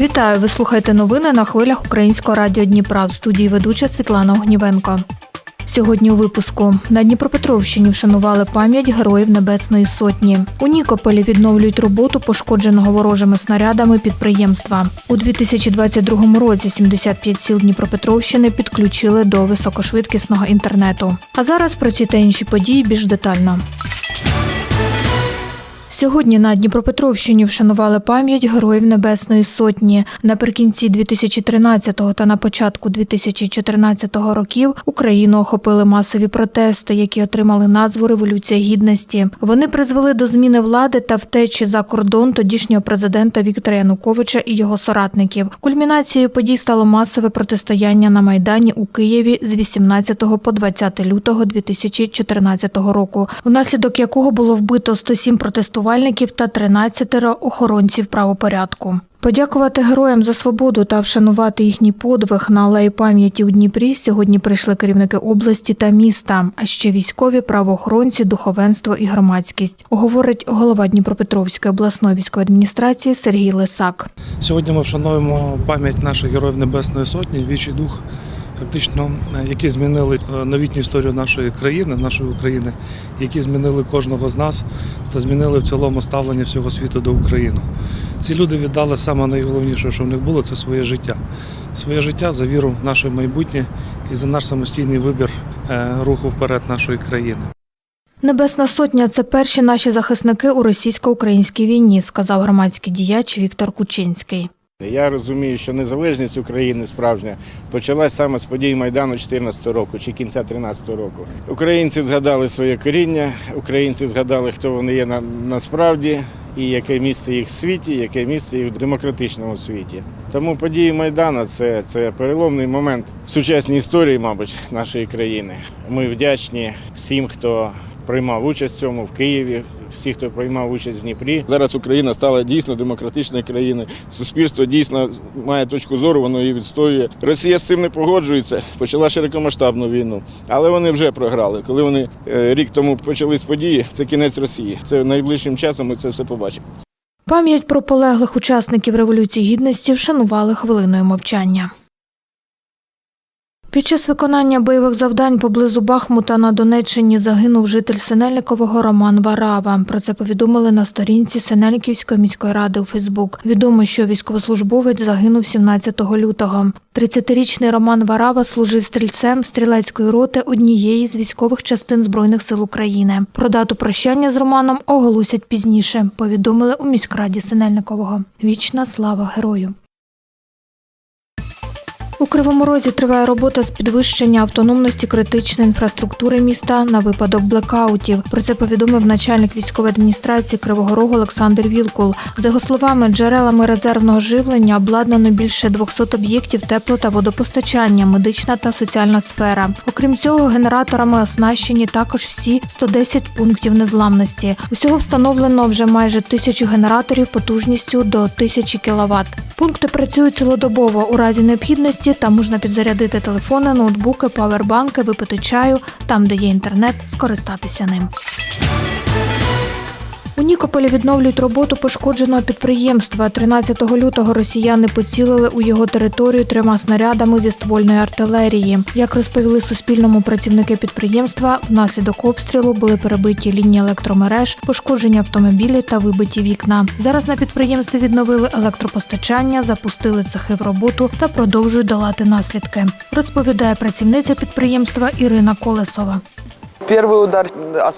Вітаю! Ви слухаєте новини на хвилях Українського радіо Дніпра в студії ведуча Світлана Огнівенко. Сьогодні у випуску на Дніпропетровщині вшанували пам'ять героїв Небесної Сотні. У Нікополі відновлюють роботу пошкодженого ворожими снарядами підприємства. У 2022 році 75 сіл Дніпропетровщини підключили до високошвидкісного інтернету. А зараз про ці та інші події більш детально. Сьогодні на Дніпропетровщині вшанували пам'ять героїв Небесної Сотні. Наприкінці 2013 та на початку 2014 років Україну охопили масові протести, які отримали назву Революція Гідності. Вони призвели до зміни влади та втечі за кордон тодішнього президента Віктора Януковича і його соратників. Кульмінацією подій стало масове протистояння на майдані у Києві з 18 по 20 лютого 2014 року, внаслідок якого було вбито 107 протестувальників та 13 охоронців правопорядку. Подякувати героям за свободу та вшанувати їхній подвиг на алеї пам'яті у Дніпрі сьогодні прийшли керівники області та міста, а ще військові, правоохоронці, духовенство і громадськість, говорить голова Дніпропетровської обласної військової адміністрації Сергій Лисак. Сьогодні ми вшановуємо пам'ять наших героїв Небесної Сотні, вічий дух, фактично, е, які змінили е, новітню історію нашої країни, нашої України, які змінили кожного з нас та змінили в цілому ставлення всього світу до України. Ці люди віддали саме найголовніше, що в них було, це своє життя. Своє життя за віру в наше майбутнє і за наш самостійний вибір е, руху вперед нашої країни. Небесна сотня це перші наші захисники у російсько-українській війні, сказав громадський діяч Віктор Кучинський. Я розумію, що незалежність України справжня почалась саме з подій Майдану 2014 року чи кінця 2013 року. Українці згадали своє коріння, українці згадали, хто вони є на, насправді і яке місце їх в світі, яке місце їх в демократичному світі. Тому події Майдану це, це переломний момент в сучасній історії, мабуть, нашої країни. Ми вдячні всім, хто приймав участь в цьому в Києві, всі, хто приймав участь в Дніпрі. Зараз Україна стала дійсно демократичною країною. Суспільство дійсно має точку зору, воно її відстоює. Росія з цим не погоджується, почала широкомасштабну війну, але вони вже програли. Коли вони е, рік тому почались події, це кінець Росії. Це найближчим часом ми це все побачимо. Пам'ять про полеглих учасників Революції Гідності вшанували хвилиною мовчання. Під час виконання бойових завдань поблизу Бахмута на Донеччині загинув житель Синельникового Роман Варава. Про це повідомили на сторінці Синельниківської міської ради у Фейсбук. Відомо, що військовослужбовець загинув 17 лютого. 30-річний Роман Варава служив стрільцем стрілецької роти однієї з військових частин Збройних сил України. Про дату прощання з Романом оголосять пізніше. Повідомили у міськраді Синельникового. Вічна слава герою. У Кривому Розі триває робота з підвищення автономності критичної інфраструктури міста на випадок блекаутів. Про це повідомив начальник військової адміністрації Кривого Рогу Олександр Вілкул. За його словами, джерелами резервного живлення обладнано більше 200 об'єктів тепло та водопостачання, медична та соціальна сфера. Окрім цього, генераторами оснащені також всі 110 пунктів незламності. Усього встановлено вже майже тисячу генераторів потужністю до 1000 кВт. Пункти працюють цілодобово у разі необхідності. Там можна підзарядити телефони, ноутбуки, павербанки, випити чаю. Там, де є інтернет, скористатися ним. Нікополі відновлюють роботу пошкодженого підприємства. 13 лютого росіяни поцілили у його територію трьома снарядами зі ствольної артилерії. Як розповіли Суспільному працівники підприємства, внаслідок обстрілу були перебиті лінії електромереж, пошкоджені автомобілі та вибиті вікна. Зараз на підприємстві відновили електропостачання, запустили цехи в роботу та продовжують долати наслідки. Розповідає працівниця підприємства Ірина Колесова.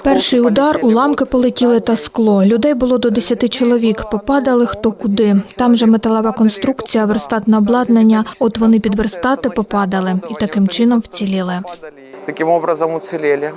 Перший удар уламки полетіли та скло. Людей було до 10 чоловік. Попадали хто куди. Там же металева конструкція, верстатне обладнання. От вони під верстати попадали і таким чином вціліли. Таким образом уцелели.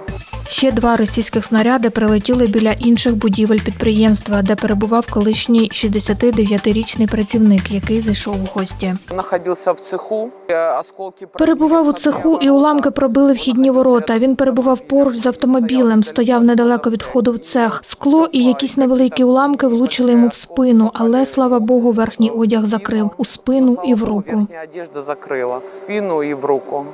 Ще два російських снаряди прилетіли біля інших будівель підприємства, де перебував колишній 69-річний працівник, який зайшов у гості. Находился в цеху. Э, Осколки Перебував у цеху, і уламки пробили вхідні ворота. Він перебував поруч з автомобілем, стояв недалеко від входу в цех. Скло і якісь невеликі уламки влучили йому в спину, але слава Богу, верхній одяг закрив у спину і в руку. Одежда закрыла в спину и в руку.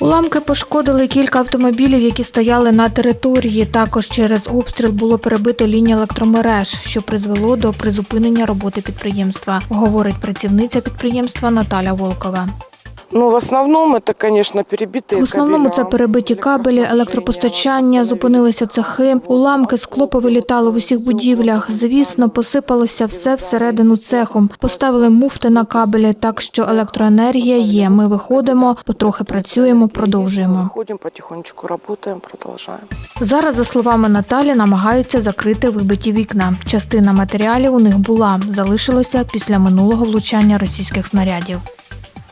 Уламки пошкодили кілька автомобілів, які стояли на території. Також через обстріл було перебито лінію електромереж, що призвело до призупинення роботи підприємства, говорить працівниця підприємства Наталя Волкова. Ну, в основном это, конечно, перебитые В основному це перебиті кабелі, електропостачання, зупинилися цехи, уламки, скло повилітало в усіх будівлях. Звісно, посипалося все всередину цеху. Поставили муфти на кабелі, так що електроенергія є. Ми виходимо, потрохи працюємо, продовжуємо. Ходим потихонечку, работаем, продолжаем. Зараз, за словами Наталі, намагаються закрити вибиті вікна. Частина матеріалів у них була, залишилося після минулого влучання російських снарядів.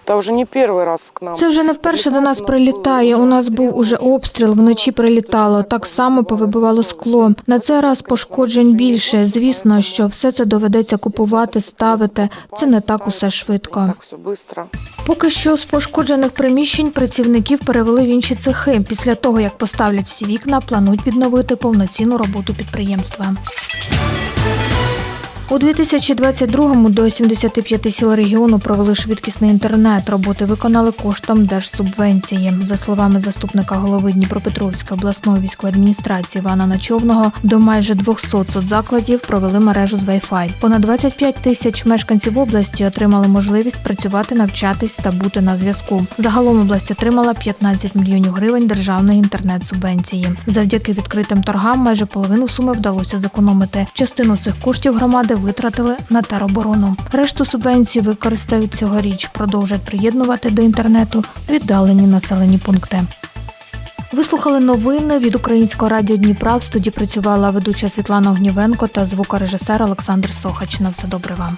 Это уже не первый раз к нам. Це вже не вперше до нас прилітає. У нас був уже обстріл, вночі прилітало. Так само повибивало скло. На цей раз пошкоджень більше. Звісно, що все це доведеться купувати, ставити. Це не так усе швидко. Так все быстро. Поки що з пошкоджених приміщень працівників перевели в інші цехи. Після того, як поставлять всі вікна, планують відновити повноцінну роботу підприємства. У 2022-му до 75 сіл регіону провели швидкісний інтернет. Роботи виконали коштом держсубвенції. За словами заступника голови Дніпропетровської обласної військової адміністрації Івана Начовного, до майже 200 соцзакладів провели мережу з Wi-Fi. Понад 25 тисяч мешканців області отримали можливість працювати, навчатись та бути на зв'язку. Загалом область отримала 15 мільйонів гривень державної інтернет-субвенції. Завдяки відкритим торгам майже половину суми вдалося зекономити. Частину цих коштів громади витратили на тероборону. Решту субвенцій використають цьогоріч. Продовжать приєднувати до інтернету віддалені населені пункти. Ви слухали новини від Українського радіо Дніпра. В студії працювала ведуча Світлана Огнівенко та звукорежисер Олександр Сохач. На все добре вам.